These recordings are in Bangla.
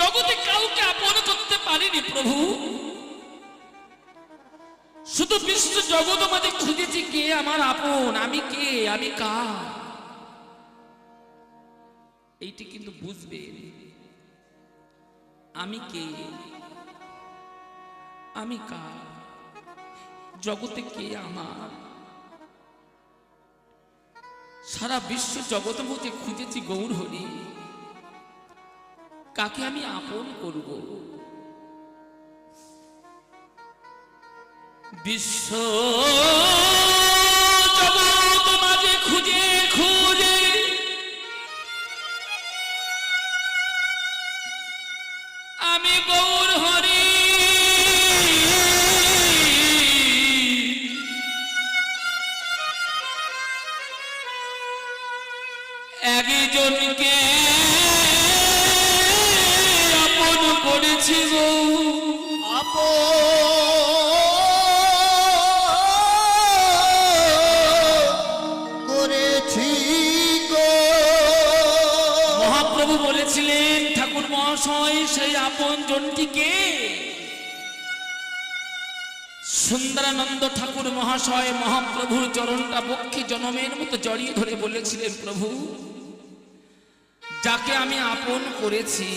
জগতে কাউকে আপন করতে পারিনি প্রভু। শুধু বিশ্ব জগৎ মাঝে খুঁজেছি কে আমার আপন, আমি কে, আমি কার। এইটি কিন্তু বুঝবে। আমি কে? আমি কার? জগতে কে আমার? সারা বিশ্ব জগৎ মধ্যে খুঁজেছি গৌর হরি কাকে আমি আপন করব? বিশ্ব মহাপ্রভু বলেছিলেন, ঠাকুর মহাশয়, সেই আপন জনটিকে সুন্দরানন্দ ঠাকুর মহাশয় মহাপ্রভুর চরণটা বক্ষে জনমের মতো জড়িয়ে ধরে বলেছিলেন, প্রভু, যাকে আমি আপন করেছি,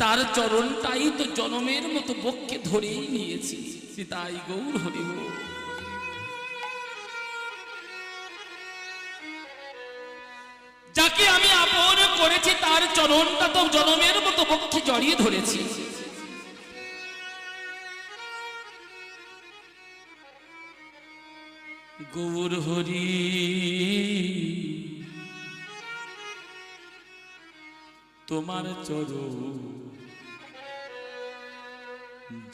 তার চরণটাই তো জনমের মতো বক্ষে ধরেই নিয়েছি। তাই গৌর হরি যাকে আমি করেছি, তার চরণটা তো জনমের মতো পক্ষে জড়িয়ে ধরেছি। গৌর হরি, তোমার চরণ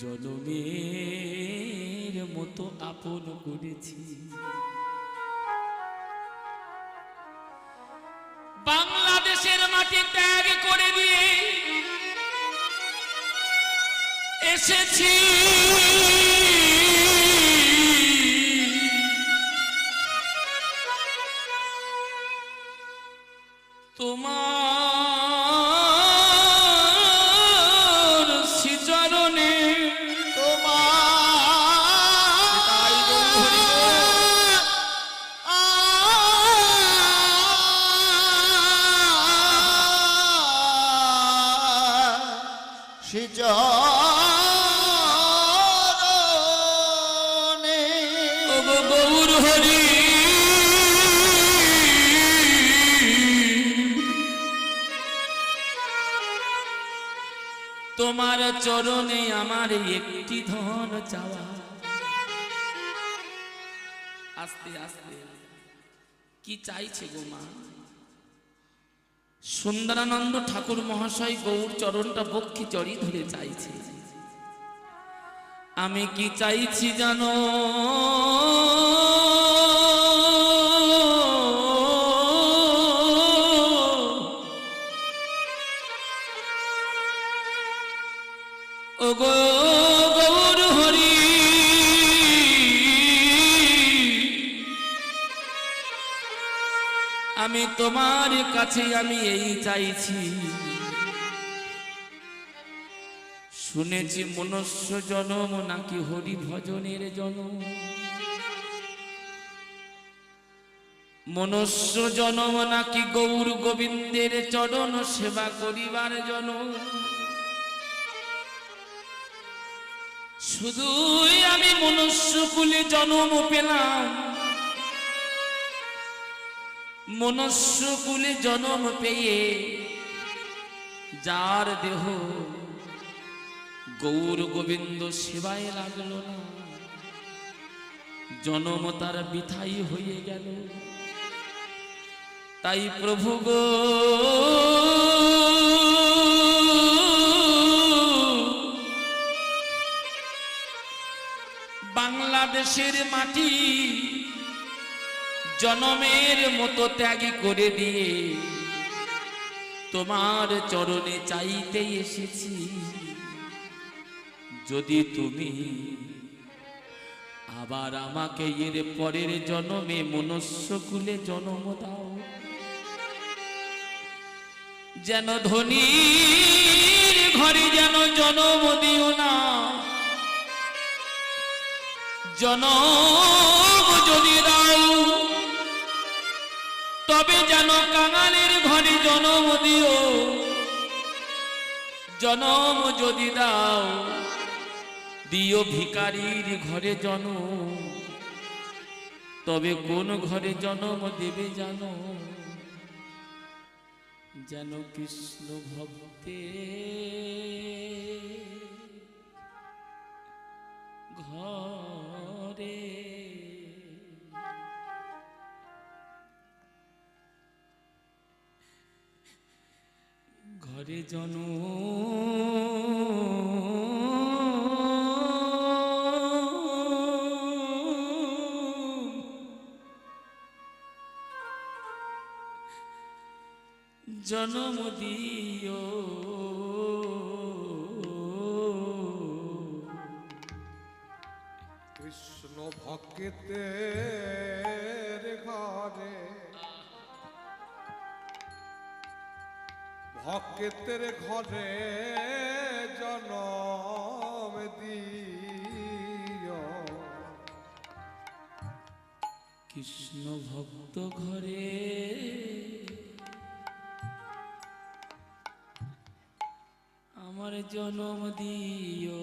জনমের মতো আপন করেছি। এসেছি তোমার শ্রীচরণে তাই গৌর তোমার চরণে আমার একটি ধন চাওয়া। আস্তে আস্তে। কি চাইছে গো মা? সুন্দরানন্দ ঠাকুর মহাশয় গৌর চরণটা বক্ষে জড়িয়ে ধরে চাইছে। আমি কি চাইছি জানো? আমি তোমার কাছে, আমি এই চাইছি। শুনেছি মনুষ্য জনম নাকি হরি ভজনের জনম। মনুষ্য জনম নাকি গৌর গোবিন্দের চরণ সেবা করিবার জনম। শুধুই আমি মনুষ্য কুলে জন্ম পেলাম। মনুষ্য কুলে জন্ম পেয়ে যার দেহ গৌর গোবিন্দ সেবায় লাগল না, জনম তার বিথাই হয়ে গেল। তাই প্রভু গো বাংলাদেশের মাটি জনমের মতো ত্যাগী করে দিয়ে তোমার চরণে চাইতে এসেছি। যদি তুমি আবার আমাকে এর পরের জনমে জন্মে মনুষ্যকুলে জন্ম দাও, যেন ধনী ঘরে যেন জনম দিও না। জনম যদি দাও, তবে যেন কাঙালের ঘরে জনম দিও। জনম যদি দাও, দিও ভিকারির ঘরে জনম। তবে কোন ঘরে জনম দেবে জানো? যেন কৃষ্ণ ভক্তে জন। জনম দিও। কৃষ্ণ ভক্তের ভক্তের ঘরে জনম দিও। কৃষ্ণ ভক্ত ঘরে আমার জনম দিও।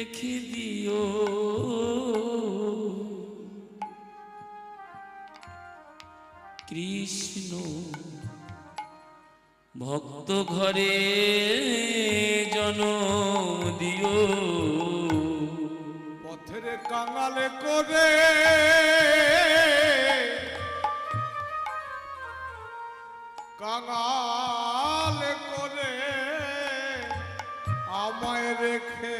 রেখে দিও। কৃষ্ণ ভক্ত ঘরে জনম দিও। পথের কাঙালে করে কাঙাল করে আমায় রেখে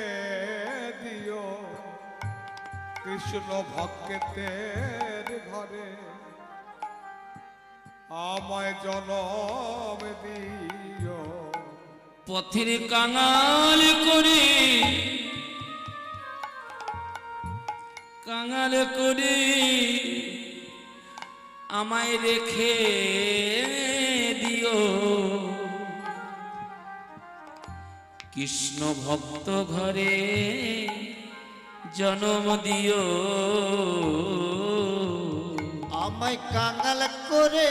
কৃষ্ণ ভক্তের ঘরে। আমায় জনম দিও। পথের কাঙাল করে কাঙাল করে আমায় রেখে দিও। কৃষ্ণ ভক্ত ঘরে জনম দিও। আমায় কাঙাল করে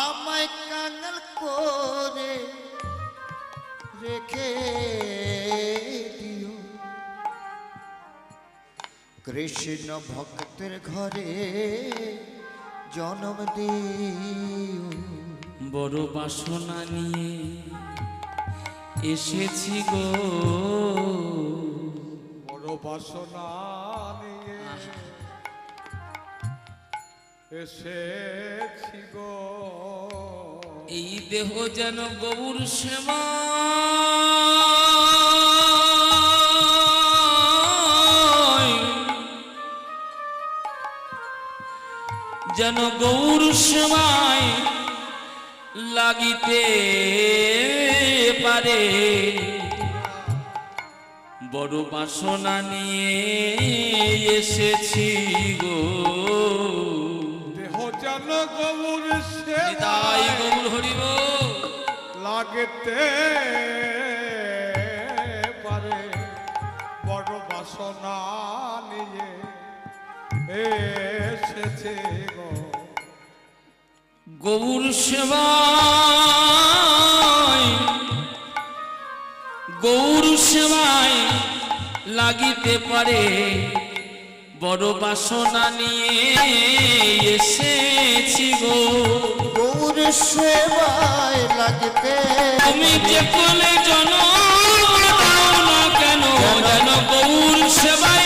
আমায় কাঙাল করে রেখে দিও। কৃষ্ণ ভক্তের ঘরে জন্ম দিও। বড় বাসনা নিয়ে এসেছি গো। বড় বাসনা নিয়ে এসেছি গো। এই দেহ যেন গৌর সেবা। যেন গৌর সেবায় লাগিতে পারে। বড় বাসনা নিয়ে এসেছি গো। দেহ যেন গৌর সেবায় গৌর হরিব লাগতে পারে। বড় বাসনা নিয়ে এসেছে গো। গৌর সেবায় গৌর সেবায় লাগিতে পারে। বড় বাসনা নিয়ে এসেছি গো। গৌর সেবায় লাগতে তুমি যে কোলে জন কেন যেন গৌর সেবায়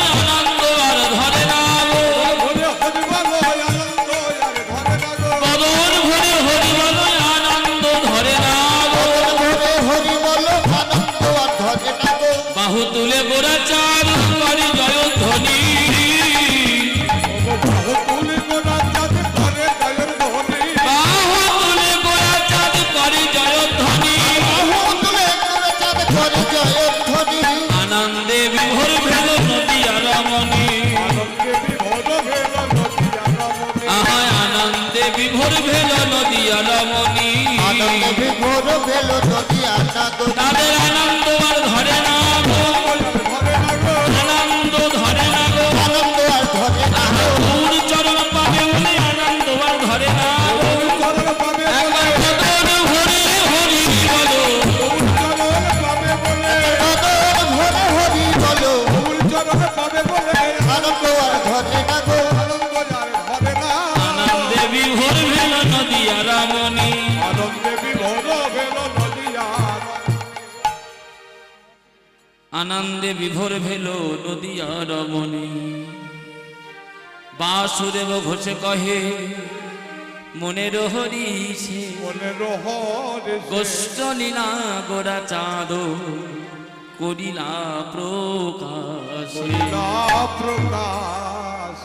আনন্দে বিভোর ভেল নদিয়া রমণী বাসুদেব ঘোষে কহে মনে রহরি গোষ্ঠ লীলা গোরা চাঁদ করিলা প্রকাশ। প্রকাশ।